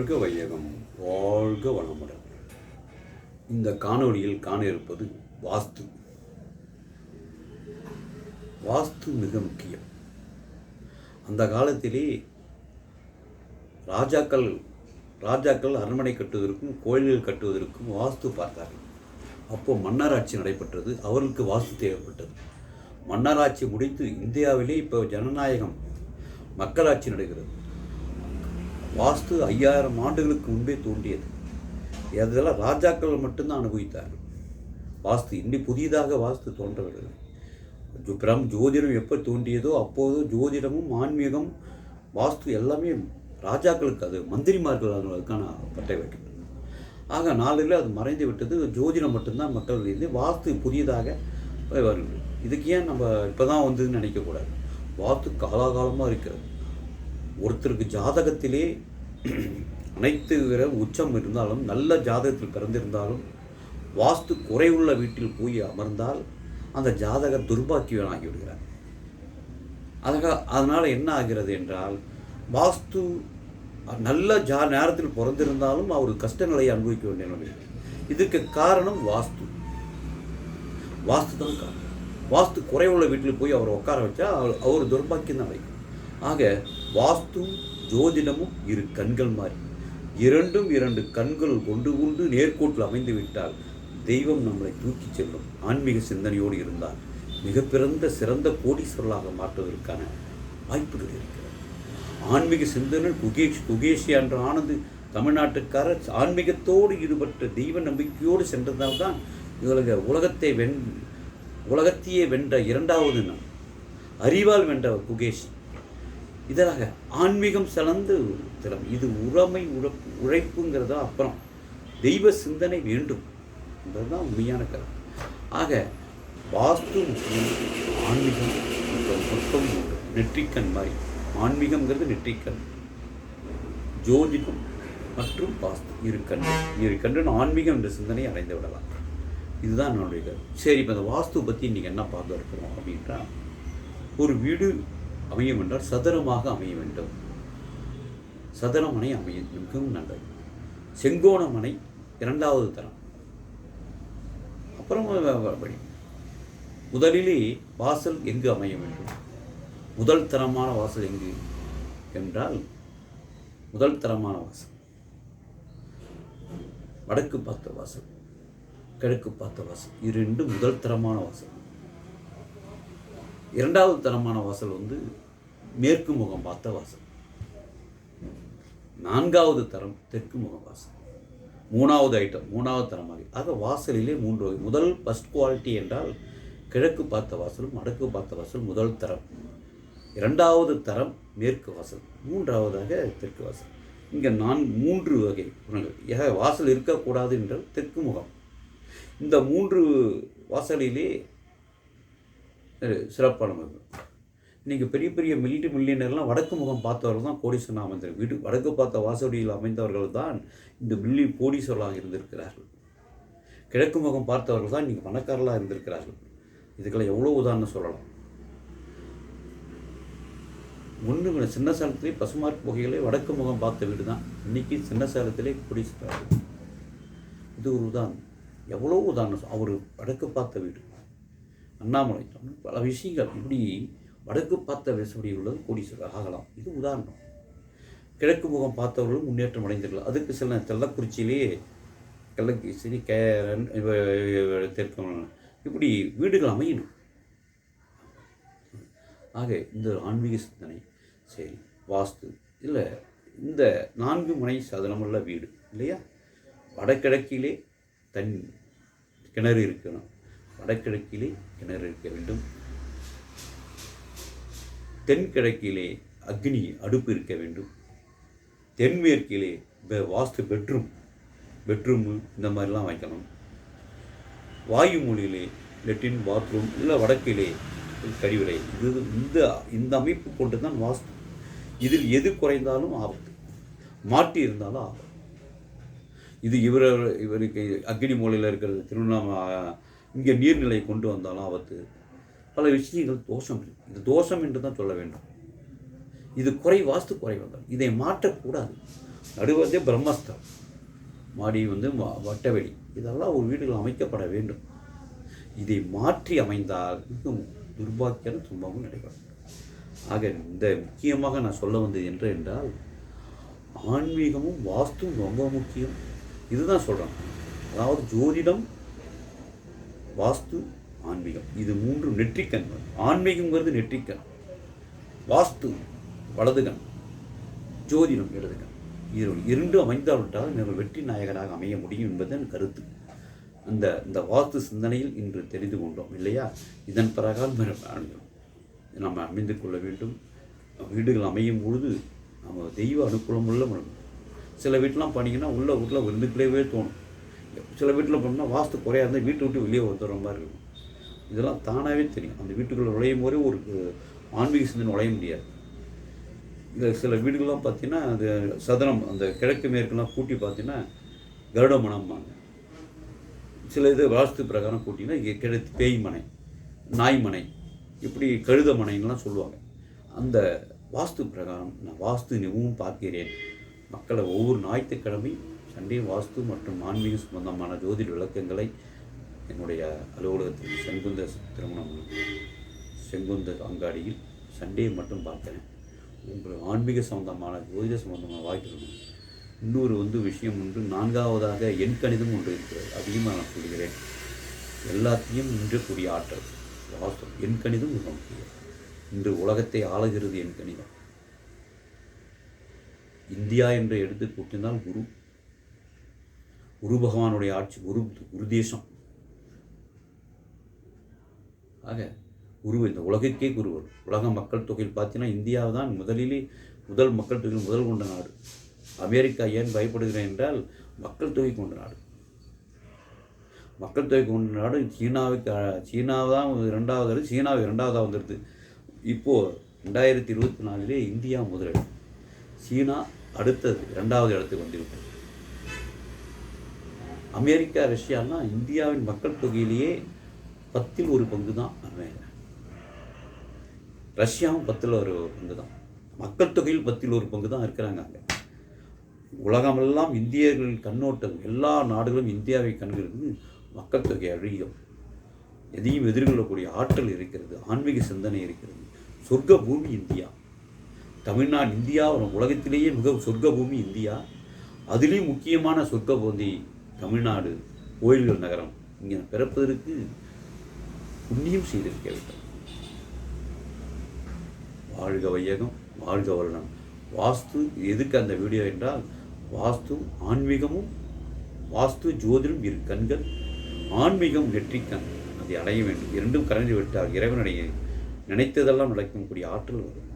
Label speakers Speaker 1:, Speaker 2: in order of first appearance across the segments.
Speaker 1: வாழ்க வையகம் வாழ்க வளமுடன் இந்த காணொளியில் காண இருப்பது வாஸ்து. வாஸ்து மிக முக்கியம். அந்த காலத்திலே ராஜாக்கள் ராஜாக்கள் அரண்மனை கட்டுவதற்கும் கோயில்கள் கட்டுவதற்கும் வாஸ்து பார்த்தார்கள். அப்போ மன்னராட்சி நடைபெற்றது அவர்களுக்கு வாஸ்து தேவைப்பட்டது. மன்னராட்சி முடித்து இந்தியாவிலே இப்போ ஜனநாயகம் மக்களாட்சி நடக்கிறது வாஸ்து ஐயாயிரம் ஆண்டுகளுக்கு முன்பே தோன்றியது. அதெல்லாம் ராஜாக்கள் மட்டும்தான் அனுபவித்தார் வாஸ்து இன்னி புதிதாக வாஸ்து தோன்றவில்லை. ஜோ- பிரம் ஜோதிடம் எப்போ தோன்றியதோ அப்போது ஜோதிடமும் ஆன்மீகம் வாஸ்து எல்லாமே ராஜாக்களுக்கு அது மந்திரிமார்கள் அதுக்கான பட்டை வைக்கணும் ஆக நாளில் அது மறைந்து விட்டது. ஜோதிடம் மட்டும்தான் மக்கள் இருந்து வாஸ்து புதியதாக வருது இதுக்கு ஏன் நம்ம இப்போ தான் வந்ததுன்னு நினைக்கக்கூடாது. வாஸ்து காலாகாலமாக இருக்கிறது. ஒருத்தருக்கு ஜாதகத்திலே அனைத்து வித உச்சம் இருந்தாலும் நல்ல ஜாதகத்தில் பிறந்திருந்தாலும் வாஸ்து குறைவுள்ள வீட்டில் போய் அமர்ந்தால் அந்த ஜாதக துர்பாக்கியவனாகி விடுகிறார் அதனால் அதனால் என்ன ஆகிறது என்றால் வாஸ்து நல்ல ஜா நேரத்தில் பிறந்திருந்தாலும் அவர் கஷ்டங்களை அனுபவிக்க வேண்டிய நிலைமை இதுக்கு காரணம் வாஸ்து. வாஸ்து தான் காரணம். வாஸ்து குறைவுள்ள வீட்டில் போய் அவர் உட்கார வச்சா அவர் அவர் துர்பாக்கியம் தான் ஆக வாஸ்து ஜோதிடமும் இரு கண்கள் மாதிரி இரண்டும் இரண்டு கண்கள் கொண்டு கொண்டு நேர்கோட்டில் அமைந்து விட்டால் தெய்வம் நம்மளை தூக்கிச் செல்லும். ஆன்மீக சிந்தனையோடு இருந்தால் மிக பிறந்த சிறந்த கோடீஸ்வரலாக மாற்றுவதற்கான வாய்ப்புகள் இருக்கிறது. ஆன்மீக சிந்தனை குகேஷ் குகேஷி என்ற ஆனது தமிழ்நாட்டுக்காரர் ஆன்மீகத்தோடு ஈடுபட்ட தெய்வ நம்பிக்கையோடு சென்றதால்தான் இவங்க உலகத்தை வென் உலகத்தையே வென்ற இரண்டாவது நாள். அறிவால் வென்ற குகேஷ். இதழாக ஆன்மீகம் சிறந்து திறம். இது உறமை உழப்பு உழைப்புங்கிறது அப்புறம். தெய்வ சிந்தனை வேண்டும். என்பதுதான் உண்மையான கருத்து. ஆக வாஸ்து முக்கியம் ஆன்மீகம் மற்றும் உண்டு. நெற்றிக்கண் மாதிரி. ஆன்மீகம்ங்கிறது நெற்றிக்கண். ஜோதிடம் மற்றும் வாஸ்து. இரு கண்டு இரு கண்டு ஆன்மீகம் என்ற சிந்தனை அடைந்து விடலாம். இதுதான் என்னுடைய கருத்து. சரி இப்போ இந்த வாஸ்து பற்றி இன்றைக்கி என்ன பார்க்க இருக்கிறோம் அப்படின்றா ஒரு வீடு அமையும் என்றால் சதுரமாக அமைய வேண்டும். சதுரமனை அமைய மிகவும் நல்லது செங்கோணமனை இரண்டாவது தரம். அப்புறம் வழி முதலிலே வாசல் எங்கு அமைய வேண்டும்? முதல் தரமான வாசல் எங்கு என்றால் முதல் தரமான வாசல். வடக்கு பார்த்த வாசல் கிழக்கு பார்த்த வாசல். இது முதல் தரமான வாசல். இரண்டாவது தரமான வாசல் வந்து மேற்கு முகம் பார்த்த வாசல். நான்காவது தரம் தெற்கு முகம் வாசல். மூணாவது ஐட்டம் மூணாவது தரமாக ஆக வாசலிலே மூன்று வகை. முதல் ஃபஸ்ட் குவாலிட்டி என்றால் கிழக்கு பார்த்த வாசலும் வடக்கு பார்த்த வாசல் முதல் தரம். இரண்டாவது தரம் மேற்கு வாசல். மூன்றாவதாக தெற்கு வாசல். இங்கே நான் மூன்று வகை குணங்கள். ஏக வாசல் இருக்கக்கூடாது என்றால் தெற்கு முகம். இந்த மூன்று வாசலிலே அஹ், சிறப்பான இன்றைக்கி பெரிய பெரிய மில்லிட்டு மில்லியனர்லாம் வடக்கு முகம் பார்த்தவர்கள் தான் கோடீஸ்வரன் அமைந்தார் வீடு வடக்கு பார்த்த வாசடியில் அமைந்தவர்கள் தான் இந்த மில்லி கோடீஸ்வரலாக இருந்திருக்கிறார்கள். கிழக்கு முகம் பார்த்தவர்கள் தான் இன்றைக்கி பணக்காரர்களாக இருந்திருக்கிறார்கள். இதுக்கெல்லாம் எவ்வளோ உதாரணம் சொல்லலாம். ஒன்று சின்ன சேலத்திலே பசுமார்க் புகையிலே வடக்கு முகம் பார்த்த வீடு தான் இன்றைக்கி சின்ன சேலத்திலே கோடீஸ்வரர்கள் இது ஒரு உதாரணம். எவ்வளோ உதாரணம். அவர் வடக்கு பார்த்த வீடு. அண்ணாமலை பல விஷயங்கள் இப்படி வடக்கு பார்த்த வசதி உள்ளது கோடீஸ்வரர் ஆகலாம். இது உதாரணம். கிழக்கு முகம் பார்த்தவர்களும் முன்னேற்றம் அடைந்திருக்கலாம் அதுக்கு சில தெள்ளக்குறிச்சியிலே கள்ளக்குறிச்சி கேரன் இவ- தெற்கு இப்படி வீடுகள் அமையணும். ஆக இந்த ஆன்மீக சிந்தனை சரி வாஸ்து இல்லை இந்த நான்கு முனை சதனமுள்ள வீடு இல்லையா? வடகிழக்கிலே தன் கிணறு இருக்கணும். வடகிழக்கிலே கிணறு இருக்க வேண்டும் தென்கிழக்கிலே அக்னி அடுப்பு இருக்க வேண்டும் தென்மேற்கிலே வாஸ்து பெட்ரூம் பெட்ரூமு இந்த மாதிரிலாம் வைக்கணும். வாயு மொழியிலே லெட்டின் பாத்ரூம் இல்லை வடக்கிலே கழிவுறை. இது இந்த இந்த அமைப்பு கொண்டு தான் வாஸ்து. இதில் எது குறைந்தாலும் ஆபத்து. மாட்டி இருந்தாலும் ஆபத்து. இது இவர் இவருக்கு அக்னி மூலையில் இருக்கிற திருவண்ணாமலை இங்கே நீர்நிலை கொண்டு வந்தாலும் ஆபத்து. பல விஷயங்கள் தோஷம். இருக்கு இது தோஷம் என்று தான் சொல்ல வேண்டும். இது குறை வாஸ்து குறை வந்தால் இதை மாற்றக்கூடாது. நடுவதே பிரம்மஸ்தலம் மாடி வந்து வ- வட்டவெளி. இதெல்லாம் ஒரு வீடுகள் அமைக்கப்பட வேண்டும். இதை மாற்றி அமைந்தால் மிகவும் துர்பாக்கியான துன்பமும் நடைபெறும். ஆக இந்த முக்கியமாக நான் சொல்ல வந்தது என்று என்றால் ஆன்மீகமும் வாஸ்துவும் ரொம்ப முக்கியம். இதுதான் சொல்கிறேன் அதாவது ஜோதிடம் வாஸ்து ஆன்மீகம். இது மூன்று நெற்றிக்கண். ஆன்மீகங்கிறது நெற்றிக்கண். வாஸ்து வலதுகண். ஜோதிடம் இடதுகண். இது இரண்டு அமைந்தாவிட்டால் நீங்கள் வெற்றி நாயகராக அமைய முடியும் என்பது கருத்து. அந்த இந்த வாஸ்து சிந்தனையில் இன்று தெரிந்து கொண்டோம் இல்லையா? இதன் பிரகாரம் நம்ம அமைந்து கொள்ள வேண்டும். வீடுகள் அமையும் பொழுது நம்ம தெய்வ அனுகூலம் உள்ள சில வீட்டெலாம் பண்ணிங்கன்னா உள்ள வீட்டில் விருந்துக்குள்ளேயே தோணும். சில வீட்டில் பண்ணால் வாஸ்து குறையா இருந்தால் வீட்டை விட்டு வெளியே வந்துடுற மாதிரி இருக்கும். இதெல்லாம் தானாகவே தெரியும். அந்த வீட்டுக்குள்ளே நுழையும் போதே ஒரு ஆன்மீக சிந்தனை நுழைய முடியாது. இதில் சில வீடுகள்லாம் பார்த்தீங்கன்னா அது சதனம் அந்த கிழக்கு மேற்குலாம் கூட்டி பார்த்தீங்கன்னா கருட மனம்பாங்க. சில இது வாஸ்து பிரகாரம் கூட்டிங்கன்னா இங்கே கிழத்து பேய் மனை நாய் மனை இப்படி கழுத மனைன்னுலாம் சொல்லுவாங்க. அந்த வாஸ்து பிரகாரம் நான் வாஸ்து நிகவும் பார்க்கிறேன். மக்களை ஒவ்வொரு ஞாயிற்றுக்கிழமை சண்டே வாஸ்து மற்றும் ஆன்மீக சம்பந்தமான ஜோதிட விளக்கங்களை என்னுடைய அலுவலகத்தில் செங்குந்த திருமணம் செங்குந்த அங்காடியில் சண்டே மட்டும் பார்க்கிறேன் உங்கள் ஆன்மீக சம்பந்தமான ஜோதிட சம்பந்தமான வாய்ப்பு இன்னொரு வந்து விஷயம் ஒன்று நான்காவதாக எண் கணிதம் ஒன்று இருக்கிறது. அதிகமாக நான் சொல்கிறேன். எல்லாத்தையும் நின்றக்கூடிய ஆற்றல். வாஸ்தவம் என் கணிதம் மிக முக்கியம் இன்று உலகத்தை ஆளுகிறது என் கணிதம். இந்தியா என்று எடுத்து கூட்டினால் குரு குரு பகவானுடைய ஆட்சி குரு குரு தேசம். ஆக குரு இந்த உலகுக்கே குருவர் உலக மக்கள் தொகையில் பார்த்தீங்கன்னா இந்தியாவை தான் முதலிலே முதல் மக்கள் தொகையில் முதல் கொண்ட நாடு. அமெரிக்கா ஏன் பயப்படுகிறேன் என்றால் மக்கள் தொகை கொண்ட நாடு. மக்கள் தொகை கொண்ட நாடு சீனாவுக்கு சீனாவை தான் ரெண்டாவது இடம், சீனாவு இரண்டாவதாக வந்துடுது இப்போது ரெண்டாயிரத்தி இருபத்தி நாலுலேயே இந்தியா முதலிடம். சீனா அடுத்தது இரண்டாவது இடத்துக்கு வந்துவிட்டது அமெரிக்கா ரஷ்யாலாம் இந்தியாவின் மக்கள் தொகையிலேயே பத்தில் ஒரு பங்கு தான் அமெரிக்கா. ரஷ்யாவும் பத்தில் ஒரு பங்கு தான் மக்கள் தொகையில் பத்தில் ஒரு பங்கு தான் இருக்கிறாங்க அங்கே. உலகமெல்லாம் இந்தியர்கள் கண்ணோட்டம் எல்லா நாடுகளும் இந்தியாவை கண்கிறது மக்கள் தொகை அழியும். எதையும் எதிர்கொள்ளக்கூடிய ஆற்றல் இருக்கிறது ஆன்மீக சிந்தனை இருக்கிறது. சொர்க்க பூமி இந்தியா. தமிழ்நாடு இந்தியா உலகத்திலேயே மிக சொர்க்க பூமி இந்தியா. அதுலேயும் முக்கியமான சொர்க்க பூமி தமிழ்நாடு கோயில்கள் நகரம் இங்கே பிறப்பதற்கு புண்ணியம் செய்திருக்க வேண்டும். வாழ்க வையகம் வாழ்க வளனம் வாஸ்து எதுக்கு அந்த வீடியோ என்றால் வாஸ்து ஆன்மீகமும் வாஸ்து ஜோதிடம் இரு கண்கள் ஆன்மீகம் நெற்றிக்கண் அதை அடைய வேண்டும். இரண்டும் கரைந்து விட்டால் இறைவனுடைய நினைத்ததெல்லாம் நடக்கக்கூடிய ஆற்றல் வரும்.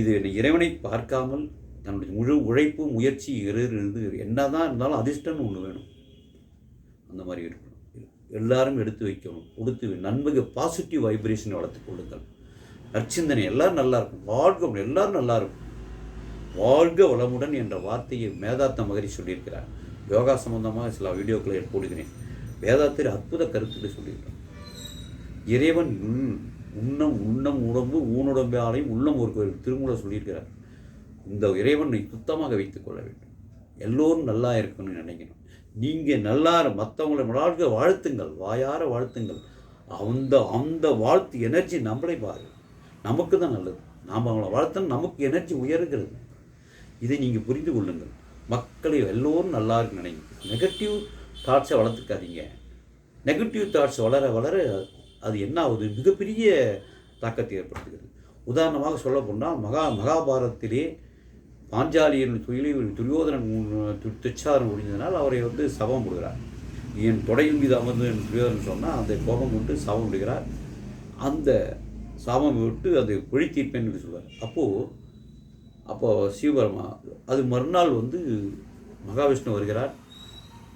Speaker 1: இது இறைவனை பார்க்காமல் தன்னுடைய முழு உழைப்பு முயற்சி இருந்து என்னதான் இருந்தாலும் அதிர்ஷ்டம்னு ஒன்று வேணும். அந்த மாதிரி இருக்கணும். எல்லாரும் எடுத்து வைக்கணும். கொடுத்து நன்மைக்கு பாசிட்டிவ் வைப்ரேஷனை வளர்த்து கொள்ளுங்கள் நற்சிந்தனை எல்லாரும் நல்லா இருக்கும். வாழ்க எல்லாரும் நல்லா இருக்கும். வாழ்க வளமுடன் என்ற வார்த்தையை மேதாத்த மகரி சொல்லியிருக்கிறார். யோகா சம்பந்தமாக சில வீடியோக்களை போடுகிறேன். வேதாத்திரி அற்புத கருத்துக்களை சொல்லியிருக்கிறார். இறைவன் உள் உண்ணம் உண்ணம் உடம்பு ஊனுடம்பு ஆலையும் உள்ளம் ஒரு கோயில் திருமூல சொல்லியிருக்கிறார். இந்த இறைவனை சுத்தமாக வைத்துக் கொள்ள வேண்டும். எல்லோரும் நல்லா இருக்கணும்னு நினைக்கணும். நீங்கள் நல்லா மற்றவங்களை வாழ்க வாழ்த்துங்கள் வாயார வாழ்த்துங்கள். அந்த அந்த வாழ்த்து எனர்ஜி நம்மளை பாரு. நமக்கு தான் நல்லது. நாம் அவங்கள வாழ்த்தணும் நமக்கு எனர்ஜி உயர்கிறது. இதை நீங்கள் புரிந்து கொள்ளுங்கள். மக்களை எல்லோரும் நல்லா இருக்குன்னு நினைங்க நெகட்டிவ் தாட்ஸை வளர்த்துக்காதீங்க. நெகட்டிவ் தாட்ஸ் வளர வளர அது என்ன ஆகுது? மிகப்பெரிய தாக்கத்தை ஏற்படுத்துகிறது. உதாரணமாக சொல்ல போனால் மகா மகாபாரதத்திலே பாஞ்சாலியின் துயிலை துரியோதனன் து- முடிந்ததனால் அவரை வந்து சபம் விடுகிறார் என் தொடையின் மீது அமர்ந்து என் துரியோதனன் சொன்னால் அந்த கோபம் கொண்டு சாபம் விடுகிறார் அந்த சாபம் விட்டு அது குழி தீர்ப்பேன் என்று சொல்வார். அப்போது அப்போ சிவபெருமா அது மறுநாள் வந்து மகாவிஷ்ணு வருகிறார்.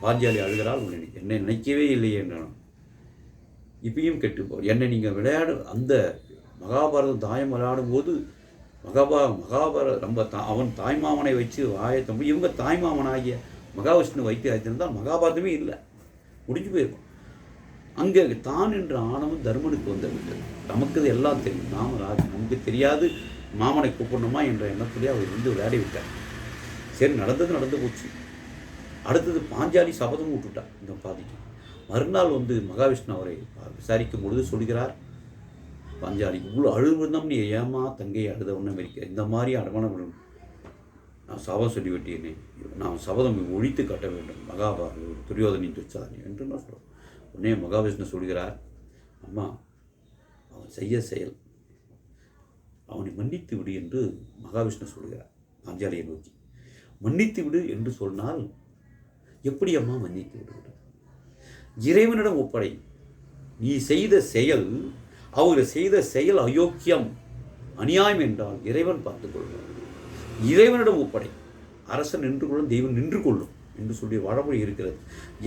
Speaker 1: பாஞ்சாலி அழுகிறாள். உன்னை என்னை நினைக்கவே இல்லையே என்றான். இப்பயும் கெட்டு போ என்னை நீங்கள் விளையாடு அந்த மகாபாரதம் தாயம் விளையாடும் போது மகாபா மகாபாரத நம்ம தா அவன் தாய்மாமனை வச்சு ஆயத்தம் இவங்க தாய்மாமனாகிய மகாவிஷ்ணு வைத்து ஆயத்திருந்தால் மகாபாரதமே இல்லை. முடிஞ்சு போயிருக்கும். அங்கே தான் என்ற ஆணவம் தர்மனுக்கு வந்துவிட்டது. நமக்கு இது எல்லாம் தெரியும். நாம ராஜ் நமக்கு தெரியாது. மாமனை கூப்பிடணுமா என்ற எண்ணத்திலே அவர் வந்து விளையாடி விட்டார். சரி நடந்தது நடந்து போச்சு. அடுத்தது பாஞ்சாலி சபதம் விட்டுட்டார் இந்த பாதிக்கு மறுநாள் வந்து மகாவிஷ்ணு அவரை விசாரிக்கும் பொழுது சொல்கிறார் பாஞ்சாலி. இவ்வளோ அழுகுந்தம் நீ ஏமா தங்கை அழுத ஒன்றும் இருக்க இந்த மாதிரி அடமணம் நான் சபதம் சொல்லி விட்டேனே நான் சபதம் ஒழித்து கட்ட வேண்டும். மகாபாரத துரியோதனின் துச்சாதனி என்று நான் சொல்கிறேன் உடனே மகாவிஷ்ணு சொல்கிறார். அம்மா அவன் செய்ய செயல். அவனை மன்னித்து விடு என்று மகாவிஷ்ணு சொல்கிறார். பாஞ்சாலியை நோக்கி. மன்னித்து விடு என்று சொன்னால் எப்படி அம்மா மன்னித்து விடுவது? இறைவனிடம் ஒப்படை. நீ செய்த செயல் அவர்கள் செய்த செயல் அயோக்கியம் அநியாயம் என்றால் இறைவன் பார்த்துக் கொள்வார். இறைவனிடம் ஒப்படை. அரசன் நின்று கொள்ளும் தெய்வம் நின்று கொள்ளும் என்று சொல்லி வழமொழி இருக்கிறது.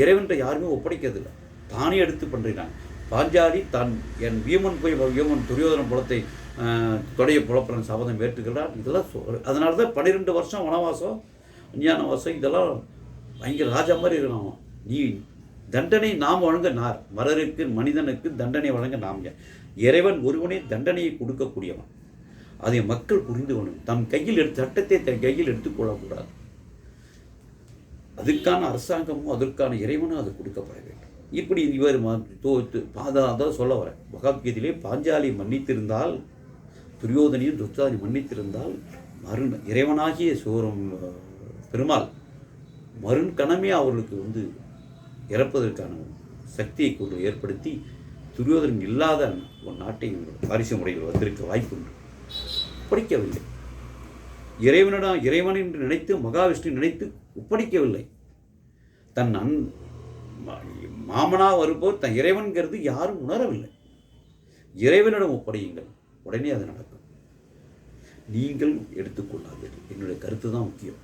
Speaker 1: இறைவன்கிட்ட யாருமே ஒப்படைக்கிறதில்லை. தானே எடுத்து பண்ணுறான் பாஞ்சாலி தான் என் வீமன் போய் வீமன் துரியோதன புலத்தை தொடைய புலப்பரன் சபதம் ஏற்றுக்கிறார் இதெல்லாம் அதனால தான் பன்னிரெண்டு வருஷம் வனவாசம் அஞ்ஞானவாசம் இதெல்லாம் பயங்கர ராஜா மாதிரி இருக்கணும் நீ தண்டனை நாம் வழங்க நார். மரருக்கு மனிதனுக்கு தண்டனை வழங்க நாம் இறைவன் ஒருவனே தண்டனையை கொடுக்கக்கூடியவன். அதை மக்கள் புரிந்து கொள்ளும் தம் கையில் எடுத்து சட்டத்தை தன் கையில் எடுத்துக்கொள்ளக்கூடாது அதுக்கான அரசாங்கமும் அதற்கான இறைவனும் அது கொடுக்கப்பட வேண்டும். இப்படி இவர் தோத்து அதான் சொல்ல வரேன் பகவத்கீதையிலே பாஞ்சாலி மன்னித்திருந்தால் துரியோதனையும் துத்தாதி மன்னித்திருந்தால் மருண் இறைவனாகிய சோரம் பெருமாள் மறுகணமே அவர்களுக்கு வந்து இறப்பதற்கான சக்தியை கொண்டு ஏற்படுத்தி துரியோதனன் இல்லாத ஒரு நாட்டை பாரிச முறையில் வந்திருக்க வாய்ப்புண்டு. ஒப்படைக்கவில்லை. இறைவனிடம் இறைவன் என்று நினைத்து மகாவிஷ்ணு நினைத்து ஒப்படைக்கவில்லை. தன் அன் மாமனா வருபோர் தன் இறைவன்கிறது யாரும் உணரவில்லை. இறைவனிடம் ஒப்படையுங்கள். உடனே அது நடக்கும். நீங்கள் எடுத்துக்கொள்ளாதீர்கள் என்னுடைய கருத்து தான் முக்கியம்.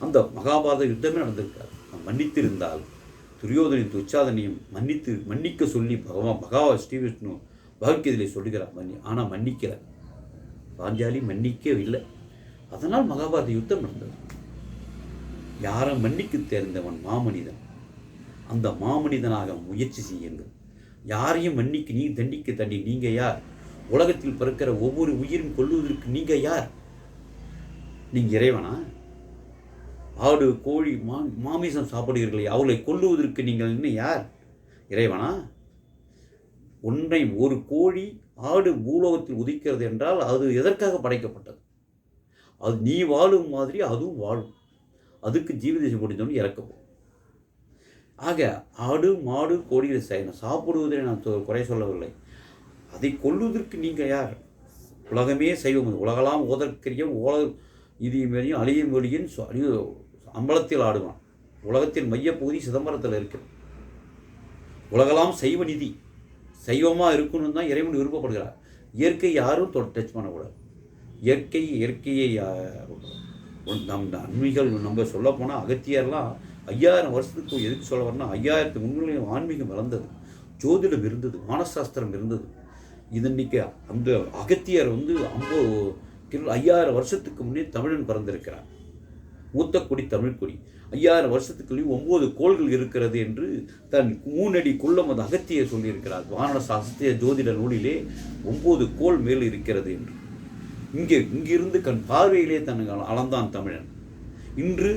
Speaker 1: அந்த மகாபாரத யுத்தமே நடந்திருக்காது. நான் மன்னித்திருந்தால் துரியோதனையும் துச்சாதனையும் மன்னித்து மன்னிக்க சொல்லி பகவான் பகவா ஸ்ரீவிஷ்ணு பகவத்கீதையிலே சொல்லுகிறார். மன்னி ஆனால் மன்னிக்கலை. பாஞ்சாலி மன்னிக்கவில்லை. அதனால் மகாபாரத யுத்தம் நடந்தது. யாரை மன்னிக்க தேர்ந்தவன் மாமனிதன்? அந்த மாமனிதனாக முயற்சி செய்யுங்கள். யாரையும் மன்னிக்க நீ தண்டிக்க தண்டி நீங்க யார்? உலகத்தில் பிறக்கிற ஒவ்வொரு உயிரும் கொள்ளுவதற்கு நீங்க யார்? நீங்க இறைவனா? ஆடு கோழி மா மாமிசம் சாப்பிடுகிறீர்களே அவளை கொல்லுவதற்கு நீங்கள் இன்னும் யார்? இறைவனா? ஒன்றை ஒரு கோழி ஆடு பூலோகத்தில் உதிக்கிறது என்றால் அது எதற்காக படைக்கப்பட்டது? அது நீ வாழும் மாதிரி அதுவும் வாழும். அதுக்கு ஜீவதேசம் முடிந்தோன்னு இறக்கப்போம் ஆக ஆடு மாடு கோழிகளை செய்யணும் சாப்பிடுவதை நான் குறை சொல்லவில்லை. அதை கொல்லுவதற்கு நீங்கள் யார்? உலகமே செய்வோம் உலகலாம் ஓதற்கரியம் ஓல இது மாரியும் அழியும் மொழியின் அழிவு அம்பலத்தில் ஆடுவான். உலகத்தின் மையப்பகுதி சிதம்பரத்தில் இருக்கிறது உலகெல்லாம் சைவ நிதி. சைவமாக இருக்கணும்னு தான் இறைவன் விருப்பப்படுகிறார். இயற்கை யாரும் டச் பண்ணக்கூடாது. இயற்கை இயற்கையை நம் நன்மைகள் நம்ம சொல்ல போனால் அகத்தியர்லாம் ஐயாயிரம் வருஷத்துக்கு எதுக்கு சொல்ல வரனா ஐயாயிரத்து முன்னிலையும் ஆன்மீகம் வளர்ந்தது. ஜோதிடம் இருந்தது. வானசாஸ்திரம் இருந்தது. இது இன்னைக்கு அந்த அகத்தியர் வந்து ஐம்பது கிலோ ஐயாயிரம் வருஷத்துக்கு முன்னே தமிழன் பிறந்திருக்கிறார். மூத்த குடி தமிழ்குடி ஐயாயிரம் வருஷத்துக்குள்ளேயும் ஒன்பது கோள்கள் இருக்கிறது என்று தன் மூணடி குள்ளம் அது அகத்தியை சொல்லியிருக்கிறார். வான சாஸ்திரிய ஜோதிட நூலிலே ஒன்பது கோள் மேல் இருக்கிறது என்று. இங்கே இங்கிருந்து கண் பார்வையிலே தன் அளந்தான் தமிழன். இன்று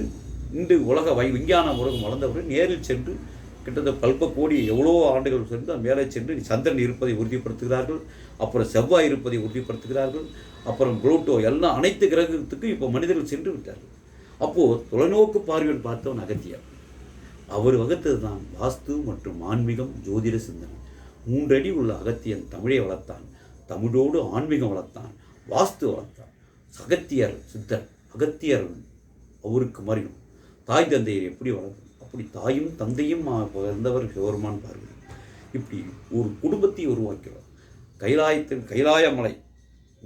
Speaker 1: இன்று உலக வை விஞ்ஞான உலகம் வளர்ந்தவர்கள் நேரில் சென்று கிட்டத்தட்ட பல்ப கோடி எவ்வளோ ஆண்டுகள் சென்று மேலே சென்று சந்திரன் இருப்பதை உறுதிப்படுத்துகிறார்கள் அப்புறம் செவ்வாய் இருப்பதை உறுதிப்படுத்துகிறார்கள் அப்புறம் குளோட்டோ எல்லாம் அனைத்து கிரகத்துக்கும் இப்போ மனிதர்கள் சென்று விட்டார்கள். அப்போது தொலைநோக்கு பார்வையில் பார்த்தவன் அகத்தியர். அவர் வகுத்தது தான் வாஸ்து மற்றும் ஆன்மீகம் ஜோதிட சிந்தனை. மூன்றடி உள்ள அகத்தியன் தமிழை வளர்த்தான். தமிழோடு ஆன்மீகம் வளர்த்தான். வாஸ்து வளர்த்தான். அகத்தியர் சித்தர் அகத்தியர் அவருக்கு மறியும். தாய் தந்தையர் எப்படி வளர்க்கும் அப்படி தாயும் தந்தையும் பிறந்தவர் சிவருமான் பார்வை. இப்படி ஒரு குடும்பத்தை உருவாக்கிறார் கைலாயத்தில் கைலாய மலை.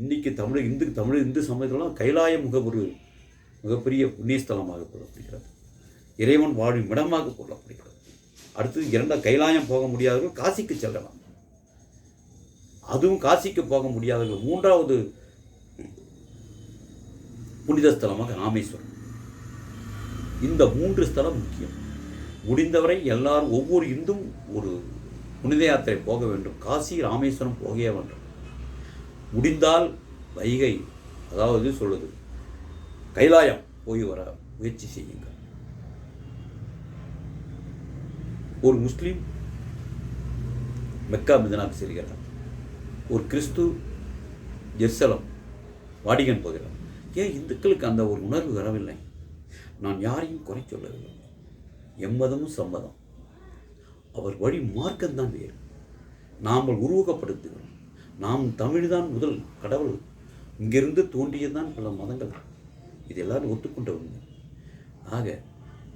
Speaker 1: இன்னைக்கு தமிழ் இந்து தமிழ் இந்து சமயத்திலாம் கைலாய முகபுரு மிகப்பெரிய புண்ணியஸ்தலமாக கொள்ளப்படுகிறது இறைவன் வாழும் இடமாக கொள்ளப்படுகிறது அடுத்தது இரண்டாம் கைலாயம் போக முடியாதவர்கள் காசிக்கு செல்லலாம். அதுவும் காசிக்கு போக முடியாதவர்கள் மூன்றாவது புனித ஸ்தலமாக ராமேஸ்வரம். இந்த மூன்று ஸ்தலம் முக்கியம். முடிந்தவரை எல்லாரும் ஒவ்வொரு இந்தும் ஒரு புனித யாத்திரை போக வேண்டும். காசி ராமேஸ்வரம் போகவே வேண்டும். முடிந்தால் வைகை அதாவது சொல்லுது கைலாயம் போய் வர முயற்சி செய்யுங்கள் ஒரு முஸ்லீம் மெக்கா மிதனாக்கு செல்கிறார். ஒரு கிறிஸ்து ஜெர்சலம் வாடிகன் போகிறார். ஏன் இந்துக்களுக்கு அந்த ஒரு உணர்வு வரவில்லை? நான் யாரையும் குறை சொல்லவில்லை. எம்மதமும் சம்மதம். அவர் வழி மார்க்கம்தான் வேறு. நாம் உருவகப்படுத்துகிறோம். நாம் தமிழ்தான் முதல் கடவுள். இங்கிருந்து தோன்றியதுதான் பல மதங்கள். இது எல்லாரும் ஒத்துக்கொண்ட உண்மை ஆக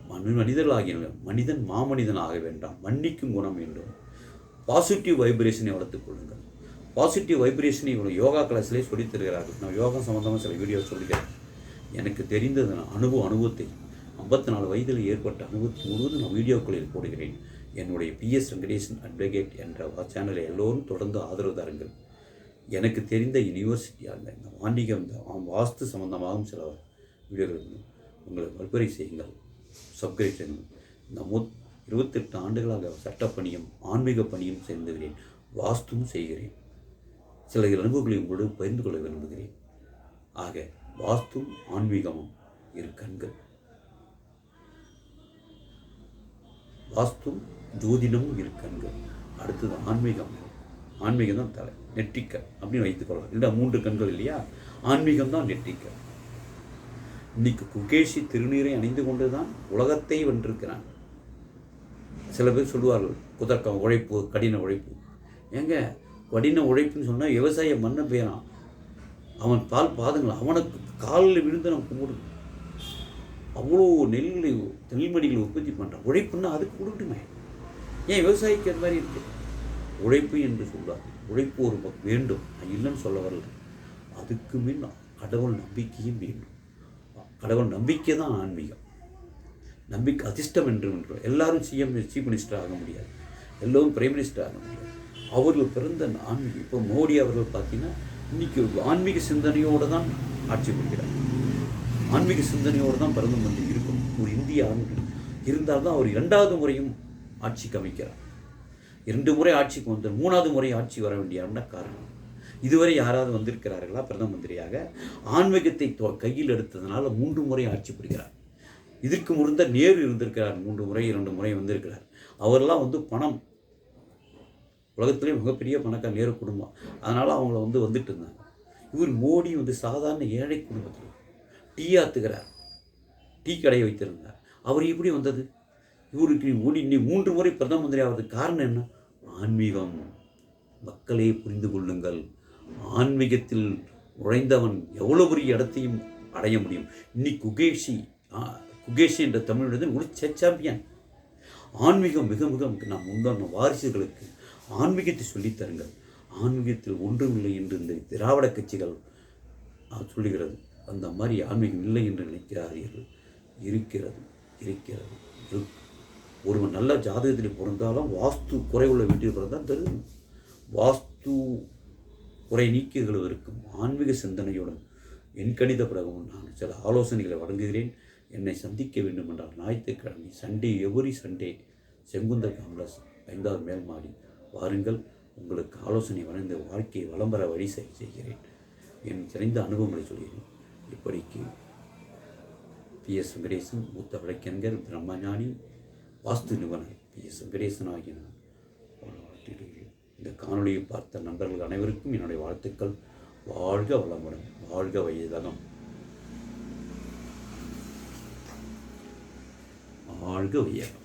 Speaker 1: மனு மனிதர்களாகிய மனிதன் மாமனிதன் ஆக வேண்டாம் மன்னிக்கும் குணம் வேண்டும். பாசிட்டிவ் வைப்ரேஷனை வளர்த்துக் கொள்ளுங்கள். பாசிட்டிவ் வைப்ரேஷனை இவ்வளோ யோகா கிளாஸ்லேயே சொல்லித் தருகிறார்கள். நான் யோகா சம்மந்தமாக சில வீடியோ சொல்லிக்கிறேன் எனக்கு தெரிந்தது நான் அனுபவ அனுபவத்தை ஐம்பத்தி நாலு வயதில் ஏற்பட்ட அனுபவத்தை முழுவதும் நான் வீடியோக்களில் போடுகிறேன். என்னுடைய பிஎஸ் வெங்கடேசன் அட்வொகேட் என்ற சேனலை எல்லோரும் தொடர்ந்து ஆதரவு தாருங்கள். எனக்கு தெரிந்த யூனிவர்சிட்டியாக இந்த வாணிகம் வாஸ்து சம்பந்தமாகவும் சில வீடியோக்கள் உங்களை வல்பறை செய்யுங்கள். சப்ஸ்கிரைப் செய்யுங்கள் இந்த இருபத்தெட்டு ஆண்டுகளாக சட்டப்பணியும் ஆன்மீக பணியும் சேர்ந்துகிறேன் வாஸ்துவும் செய்கிறேன். சில அனுபவங்களை உங்களோடு பகிர்ந்து கொள்ள விரும்புகிறேன். ஆக வாஸ்தும் ஆன்மீகமும் இரு கண்கள். வாஸ்தும் ஜோதிடமும் இரு கண்கள். அடுத்தது ஆன்மீகம். ஆன்மீகம் தான் தலை நெற்றிக்கல் அப்படின்னு வைத்துக்கொள்ளலாம் இல்லை மூன்று கண்கள் இல்லையா? ஆன்மீகம் தான் நெட்டிக்கை இன்னைக்கு குகேஷி திருநீரை அணிந்து கொண்டு தான் உலகத்தை வென்றிருக்கிறான். சில பேர் சொல்லுவார்கள் குதர்க்கம் உழைப்பு கடின உழைப்பு. ஏங்க கடின உழைப்புன்னு சொன்னால் விவசாய மண்ணை பெயரான் அவன் பால் பாதங்கள் அவனுக்கு காலில் விழுந்து நம்ம கும்பிடுங்க அவ்வளோ நெல் நெல்மணிகளை உற்பத்தி பண்ணுறான் உழைப்புன்னா அதுக்கு கொடுக்கணுமே ஏன் விவசாயிக்கு அது மாதிரி இருக்கு? உழைப்பு என்று சொல்லாது உழைப்பு ஒரு வேண்டும். நான் இல்லைன்னு சொல்ல வரல. அதுக்கு மின் கடவுள் நம்பிக்கையும் வேண்டும். கடவுள் நம்பிக்கை தான் ஆன்மீகம். நம்பிக்கை அதிர்ஷ்டம் என்று ஒன்று எல்லாரும் சிஎம் சீஃப் மினிஸ்டர் ஆக முடியாது. எல்லோரும் பிரைம் மினிஸ்டர் ஆக முடியாது. அவர்கள் பிறந்த ஆன்மீகம் இப்போ மோடி அவர்கள் பார்த்தீங்கன்னா இன்னைக்கு ஒரு ஆன்மீக சிந்தனையோடு தான் ஆட்சி புரிகிறார். ஆன்மீக சிந்தனையோடு தான் பிரதம மந்திரி இருக்கும். ஒரு இந்திய இருந்தால் தான் அவர் இரண்டாவது முறையும் ஆட்சிக்கு அமைக்கிறார். இரண்டு முறை ஆட்சிக்கு வந்து மூணாவது முறை ஆட்சி வர வேண்டிய காரணம். இதுவரை யாராவது வந்திருக்கிறார்களா பிரதம மந்திரியாக? ஆன்மீகத்தை தொ- கையில் எடுத்ததுனால மூன்று முறை ஆட்சி புரிகிறார். இதற்கு முருந்த நேரு இருந்திருக்கிறார் மூன்று முறை இரண்டு முறை வந்திருக்கிறார். அவரெல்லாம் வந்து பணம் உலகத்திலே மிகப்பெரிய பணக்கார நேரு குடும்பம். அதனால் அவங்கள வந்து வந்துட்டு இருந்தாங்க. இவர் மோடி வந்து சாதாரண ஏழை குடும்பத்தில் டீ ஆத்துகிறார். டீ கடையை வைத்திருந்தார். அவர் எப்படி வந்தது? இவருக்கு மோடி நீ மூன்று முறை பிரதம மந்திரி ஆவதுக்கு காரணம் என்ன? ஆன்மீகம். மக்களே புரிந்து கொள்ளுங்கள். ஆன்மீகத்தில் நுழைந்தவன் எவ்வளோ பெரிய இடத்தையும் அடைய முடியும்? இன்னைக்கு குகேஷி குகேஷி என்ற தமிழ் ஒரு சாம்பியன் ஆன்மீகம் மிக மிக நாம் முன்னாள் வாரிசுகளுக்கு ஆன்மீகத்தை சொல்லித் தருங்கள். ஆன்மீகத்தில் ஒன்றுமில்லை என்று இந்த திராவிட கட்சிகள் சொல்லுகிறது. அந்த மாதிரி ஆன்மீகம் இல்லை என்று நினைக்கிறார்கள் இருக்கிறது இருக்கிறது இருக்கு. ஒருவன் நல்ல ஜாதகத்தில் பிறந்தாலும் வாஸ்து குறைவுள்ள வீட்டில் பிறந்தால் தெரியும். வாஸ்து குறை நீக்குகளுவதற்கும் ஆன்மீக சிந்தனையுடன் என் கணித பிறகும் நான் சில ஆலோசனைகளை வழங்குகிறேன். என்னை சந்திக்க வேண்டும் என்றால் ஞாயிற்றுக்கிழமை Sunday every Sunday Senguntha complex ஐந்தாவது மேல் மாடி வாருங்கள். உங்களுக்கு ஆலோசனை வழங்க வாழ்க்கையை வளம்பர வழி செய்- செய்கிறேன். என் தெரிந்த அனுபவங்களை சொல்கிறேன். இப்படிக்கு பி. எஸ். வெங்கடேசன் மூத்த வழக்கறிஞர் பிரம்மஞானி வாஸ்து நிபுணர் பி. எஸ். வெங்கடேசன் ஆகிய நான் வாழ்த்திடுகிறேன். இந்த காணொளியை பார்த்த நண்பர்கள் அனைவருக்கும் என்னுடைய வாழ்த்துக்கள். வாழ்க வளமுடன். வாழ்க வயதகம் வாழ்க வையகம்.